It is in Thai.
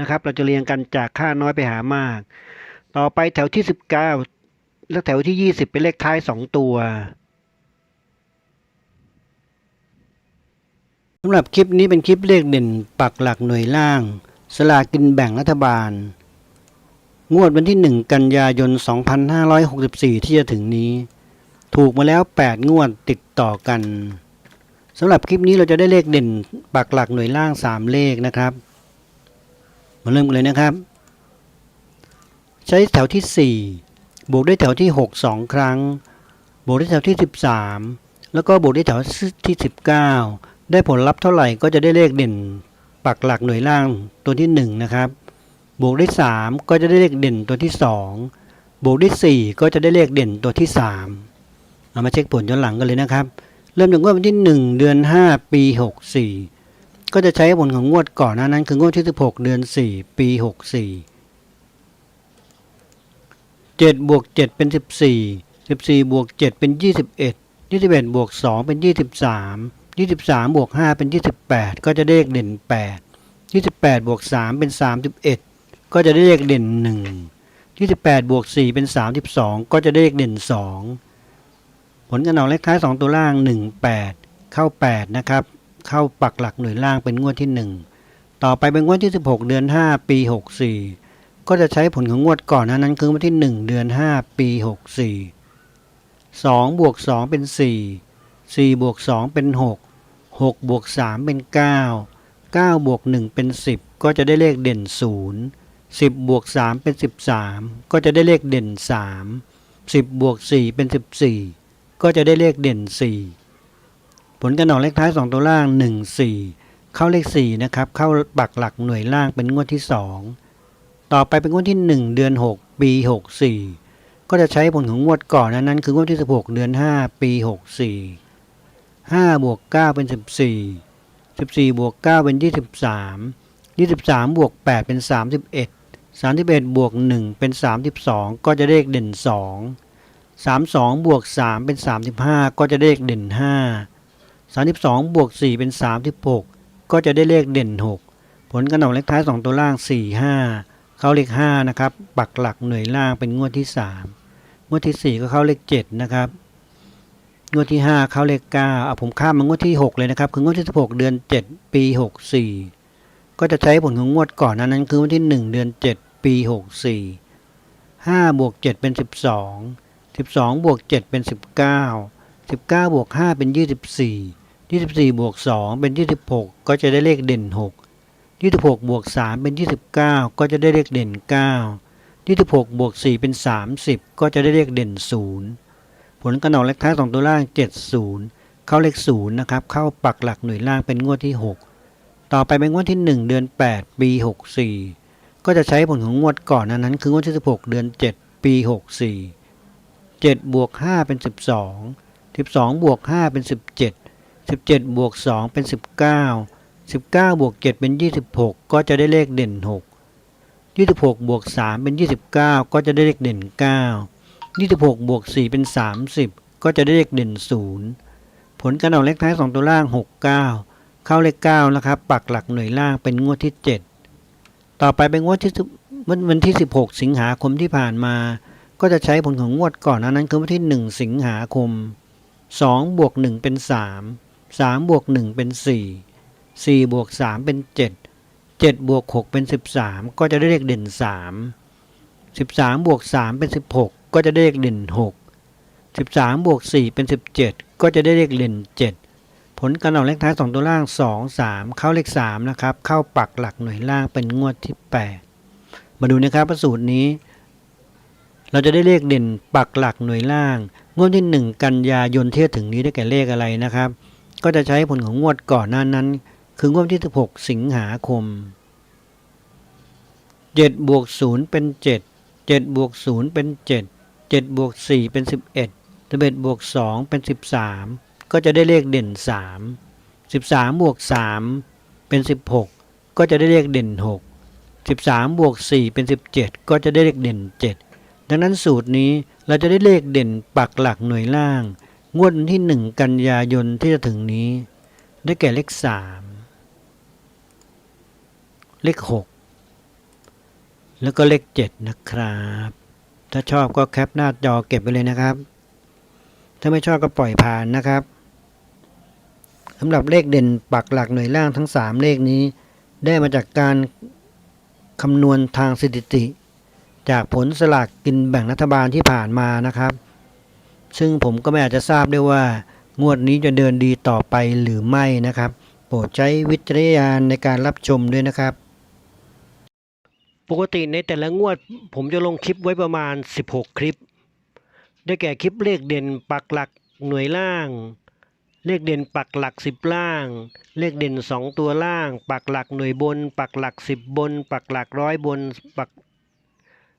นะครับ เราจะเรียงกันจากค่าน้อยไปหามาก ต่อไปแถวที่ 19 และแถวที่ 20 เป็นเลขท้าย 2 ตัวสำหรับคลิปนี้เป็นคลิปเลขเด่นปักหลักหน่วยล่าง สลากินแบ่งรัฐบาล งวดวันที่ 1 กันยายน 2564 ที่จะถึงนี้ ถูกมาแล้ว 8 งวดติดต่อกันสำหรับคลิปนี้เราจะได้เลขเด่นปักหลักหน่วยล่าง 3 เลขนะครับ มาเริ่มกันเลยนะครับ ใช้แถวที่ 4 บวกด้วยแถวที่ 6 2 ครั้ง บวกด้วยแถวที่ 13 แล้วก็บวกด้วยแถวที่ 19 ได้ผลลัพธ์เท่าไหร่ก็จะได้เลขเด่นปักหลักหน่วยล่างตัวที่ 1 นะครับ บวกด้วย 3 ก็จะได้เลขเด่นตัวที่ 2 บวกด้วย 4 ก็จะได้เลขเด่นตัวที่ 3 เอามาเช็คผลย้อนหลังกันเลยนะครับ เริ่มจากวดวันที่ 1 เดือน 5 ปี 64 ก็จะใช้ผลของงวดก่อนหน้านั้นคืองวดที่ 16 เดือน 4 ปี 64 7บวก7เป็น 14 14บวก7เป็น 21 21บวก2เป็น 23 23บวก5เป็น 28 ก็จะได้เลขเด่น 8 28บวก3เป็น 31 ก็จะได้เลขเด่น 1 28บวก4เป็น 32 ก็จะได้เลขเด่น 2 ผลการออกเลขท้าย 2 ตัวล่าง 1 8 เข้า 8 นะครับ เข้าปักหลักหน่วยล่างเป็นงวดที่ 1 ต่อไปเป็นงวดที่ 16 เดือน 5 ปี 64 ก็จะใช้ผลของงวดก่อนหนนั้นคือวันที่ 1 เดือน 5 ปี 64 2บวก2เป็น 4 4บวก2เป็น 6 6บวก3เป็น 9 9บวก1เป็น 10 ก็จะได้เลขเด่น 0 10บวก3เป็น 13 ก็จะได้เลขเด่น 3 10บวก4เป็น 14 ก็จะได้เลขเด่น 4 ผลการออกเลขท้าย 2 ตัวล่าง 1 4 เข้าเลข 4 นะครับ เข้าปักหลักหน่วยล่างเป็นงวดที่ 2 ต่อไปเป็นงวดที่ 1 เดือน 6 ปี 64 ก็จะใช้ผลของงวดก่อนนั้นนั้นคืองวดที่ 16 เดือน 5 ปี 64 5 บวก 9 เป็น 14 14 บวก 9 เป็น 23 23 บวก 8 เป็น 31 31 บวก 1 เป็น 32 ก็จะเลขเด่น 2 32 บวก 3 เป็น 35 ก็จะเลขเด่น 5 32บวก4เป็น 36 ก็จะได้เลขเด่น 6 ผลการออกเลขท้าย 2 ตัวล่าง 4 5 เข้าเลข 5 นะครับ ปักหลักหน่วยล่างเป็นงวดที่ 3 งวดที่ 4 ก็เข้าเลข 7 นะครับ งวดที่ 5 เข้าเลข9เอาผมข้ามมางวดที่ 6 เลยนะครับ คืองวดที่ 16 เดือน 7 ปี 64 ก็จะใช้ผลของงวดก่อนนั้นนั้นคือวันที่ 1 เดือน 7 ปี 64 5บวก7เป็น 12 12บวก7เป็น 19 19บวก5เป็น 24 24บวก2เป็น 26 ก็จะได้เลขเด่น 6 26บวก3เป็น 29 ก็จะได้เลขเด่น 9 26บวก4เป็น 30 ก็จะได้เลขเด่น 0 ผลการออกเลขท้าย2ตัวล่าง 70 เข้าเลข 0 นะครับ เข้าปักหลักหน่วยล่างเป็นงวดที่ 6 ต่อไปเป็นงวดที่ 1 เดือน 8 ปี 64 ก็จะใช้ผลของงวดก่อนนั้นนั้นคืองวดที่ 16 เดือน 7 ปี 64 7บวก5เป็น 12 12บวก5เป็น 17 17 บวก 2 เป็น 19 19 บวก 7 เป็น 26 ก็จะได้เลขเด่น 6 26 บวก 3 เป็น 29 ก็จะได้เลขเด่น 9 26 บวก 4 เป็น 30 ก็จะได้เลขเด่น 0 ผลการออกเลขท้าย 2 ตัวล่าง 69 เข้าเลข 9 นะครับ ปักหลักหน่วยล่างเป็นงวดที่ 7 ต่อไปเป็นงวดที่วันวันที่ 16 สิงหาคมที่ผ่านมา ก็จะใช้ผลของงวดก่อนนานั้นคือวันที่ 1 สิงหาคม 2 บวก 1 เป็น 3 3บวก1เป็น 4 4บวก3เป็น 7 7บวก6เป็น 13 ก็จะได้เลขเด่น 3 13บวก3เป็น 16 ก็จะได้เลขเด่น 6 13บวก4เป็น 17 ก็จะได้เลขเด่น 7 ผลการออกเลขท้าย 2 ตัวล่าง 2 3 เข้าเลข 3 นะครับ เข้าปักหลักหน่วยล่างเป็นงวดที่ 8 มาดูนะครับว่าสูตรนี้ เราจะได้เลขเด่นปักหลักหน่วยล่าง งวดที่ 1 กันยายนเที่จะถึงนี้ได้แก่เลขอะไรนะครับ ก็จะใช้ผลของงวดก่อนหน้านั้น คืองวดที่ 16 สิงหาคม 7 บวก 0 เป็น 7 7 บวก 0 เป็น 7 7 บวก 4 เป็น 11 11บวก 2 เป็น 13 ก็จะได้เลขเด่น 3 13 บวก 3 เป็น 16 ก็จะได้เลขเด่น 6 13 บวก 4 เป็น 17 ก็จะได้เลขเด่น 7 ดังนั้นสูตรนี้เราจะได้เลขเด่นปักหลักหน่วยล่าง งวดวันที่1กันยายนที่จะถึงนี้ ได้แก่เลข3เลข6แล้วก็เลข7นะครับ ถ้าชอบก็แคปหน้าจอเก็บไปเลยนะครับ ถ้าไม่ชอบก็ปล่อยผ่านนะครับสำหรับเลขเด่นปักหลักหน่วยล่างทั้ง3เลขนี้ ได้มาจากการคำนวณทางสถิติ จากผลสลากกินแบ่งรัฐบาลที่ผ่านมานะครับ ซึ่งผมก็ไม่อาจจะทราบได้ว่างวดนี้จะเดินดีต่อไปหรือไม่นะครับ โปรดใช้วิจารณญาณในการรับชมด้วยนะครับ ปกติในแต่ละงวด ผมจะลงคลิปไว้ประมาณ 16 คลิป ได้แก่คลิปเลขเด่นปักหลักหน่วยล่าง เลขเด่นปักหลัก 10 ล่าง เลขเด่น 2 ตัวล่าง ปักหลักหน่วยบน ปักหลัก 10 บน ปักหลักร้อยบน ปัก